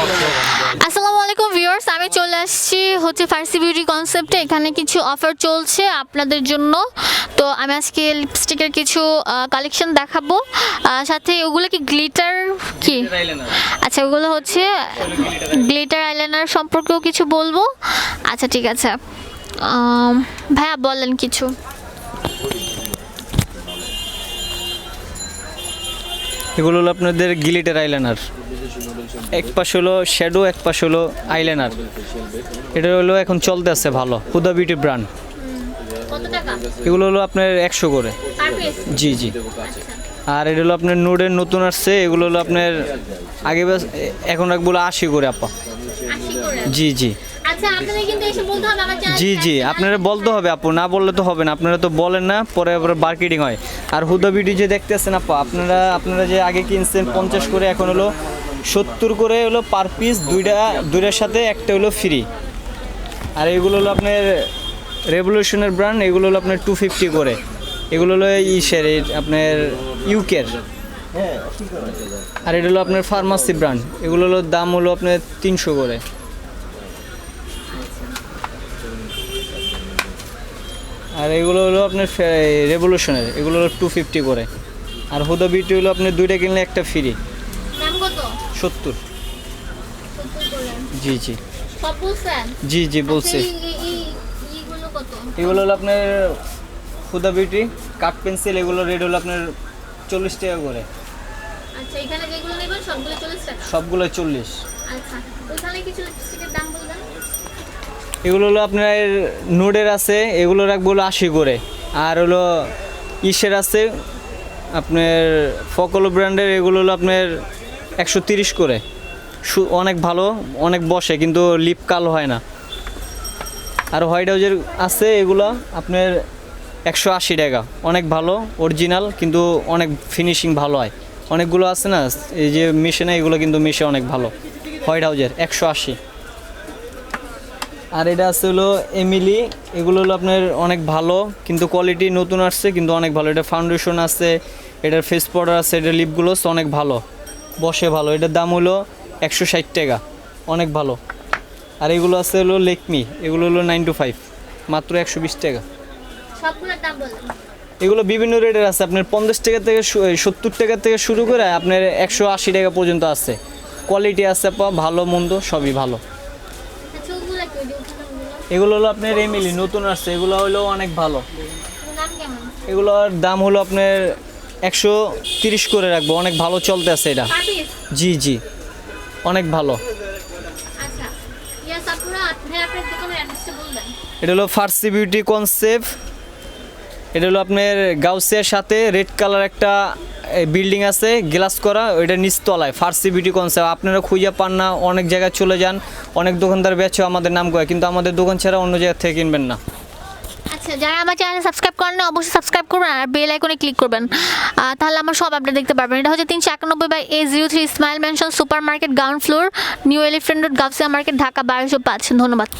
আসসালামু আলাইকুম ভিউয়ার্স, আমি চলে আসছি হচ্ছে ফার্সি বিউটি কনসেপ্টে এখানে কিছু অফার চলছে আপনাদের জন্য। তো আমি আজকে লিপস্টিকের কিছু কালেকশন দেখাবো। সাথে ওগুলো কি গ্লিটার কি? আচ্ছা ওগুলো হচ্ছে গ্লিটার আইলাইনার সম্পর্কেও কিছু বলব। আচ্ছা ঠিক আছে। ভাইয়া বলেন কিছু। এগুলো হলো আপনাদের গিলিটার আইলাইনার। এক পাশ হলো শ্যাডো এক পাশ হলো আইলাইনার। এটা হলো এখন চলতে আছে ভালো হুদা বিউটি ব্র্যান্ড। কত টাকা? এগুলো হলো আপনার একশো করে। জি জি। আর এটা হলো আপনার নোডের নতুন আসছে এগুলো হলো আপনার আগে এখন একগুলো আশি করে আপা। জি জি। আচ্ছা জি জি আপনারা বলতে হবে আপু না বললে তো হবে না আপনারা তো বলেন না পরে আবার মার্কেটিং হয়। আর হুদা ভিডিও যে দেখতেছেন আপা আপনারা আপনারা যে আগে কিনছেন পঞ্চাশ করে এখন হলো সত্তর করে হলো পার পিস দুইটা দুইটার সাথে একটা হলো ফ্রি আর এগুলো হলো আপনার রেভলিউশনের ব্র্যান্ড এগুলো হলো আপনার টু ফিফটি করে। এগুলো হলো ইসের আপনার ইউকের আর এটা হলো আপনার ফার্মাসি ব্র্যান্ড এগুলো হলো দাম হলো আপনার তিনশো করে। আর এগুলো হলো আপনার রেভলিউশনের এগুলো হলো টু ফিফটি করে। আর হুদা বিউটি হলো আপনি দুইটা কিনলে একটা ফ্রি সত্তর। জি জি। জি জি বলছি। আচ্ছা, কত? এগুলো হলো আপনার হুদা বিউটি কাঠ পেন্সিল এগুলো রেট হলো আপনার চল্লিশ টাকা করে। আচ্ছা সবগুলো চল্লিশ আচ্ছা ওইখানে কিছু লিপস্টিকের দাম বলবেন এগুলো হলো আপনার নোডের আছে, এগুলো রাখব হলো আশি করে। আর হলো ইসের আছে, আপনার ফকলো ব্র্যান্ডের এগুলো হলো আপনার একশো তিরিশ করে। অনেক ভালো, অনেক বসে, কিন্তু লিপ কালো হয় না। আর হোয়াইট হাউজের আছে এগুলো, আপনার একশো আশি টাকা। অনেক ভালো, অরিজিনাল, কিন্তু অনেক ফিনিশিং ভালো হয়। অনেকগুলো আছে না, এই যে মিশে না এগুলো কিন্তু মিশে অনেক ভালো। হোয়াইট হাউজের, একশো আশি। আর এটা আছে হলো এমিলি এগুলো হলো আপনার অনেক ভালো কিন্তু কোয়ালিটি নতুন আসছে কিন্তু অনেক ভালো। এটা ফাউন্ডেশন আছে এটার ফেস পাউডার আছে এটা লিপগুলো অনেক ভালো বসে ভালো। এটার দাম হলো একশো ষাট টাকা অনেক ভালো। আর এগুলো আছে হলো লেকমি এগুলো হলো নাইন টু ফাইভ মাত্র একশো বিশ টাকা। এগুলো বিভিন্ন রেটের আছে আপনার পঞ্চাশ টাকা থেকে সত্তর টাকা থেকে শুরু করে আপনার একশো আশি টাকা পর্যন্ত আছে। কোয়ালিটি আছে ভালো মন্দ সবই ভালো। এগুলো হলো আপনার এমিলি নতুন আসছে এগুলো হলো অনেক ভালো। এগুলোর দাম হলো আপনার একশো তিরিশ করে রাখব অনেক ভালো চলতে আছে এটা। জি জি অনেক ভালো। আচ্ছা এটা হলো ফার্সি বিউটি কনসেপ্ট। এটা হলো আপনার গাউসের সাথে রেড কালার একটা বিল্ডিং আছে গ্লাস করা, ওইটা নিচতলায় ফার্সি বিউটি কনসেপ্ট আপনারা খুঁজে পান না, অনেক জায়গায় চলে যান, অনেক দোকানদার বেচেও আমাদের নাম করে কিন্তু আমাদের দোকান ছাড়া অন্য জায়গা থেকে কিনবেন না। আচ্ছা যারা আমার চ্যানেল সাবস্ক্রাইব করেন না, অবশ্যই সাবস্ক্রাইব করবেন আর বেল আইকনে ক্লিক করবেন। তাহলে আমার সব আপডেট দেখতে পারবেন এটা হচ্ছে তিনশো একানব্বই by A zero three Smile Mansion supermarket ground floor new Elephant Road Gausia market Dhaka, বারোশো পাঁচ। ধন্যবাদ।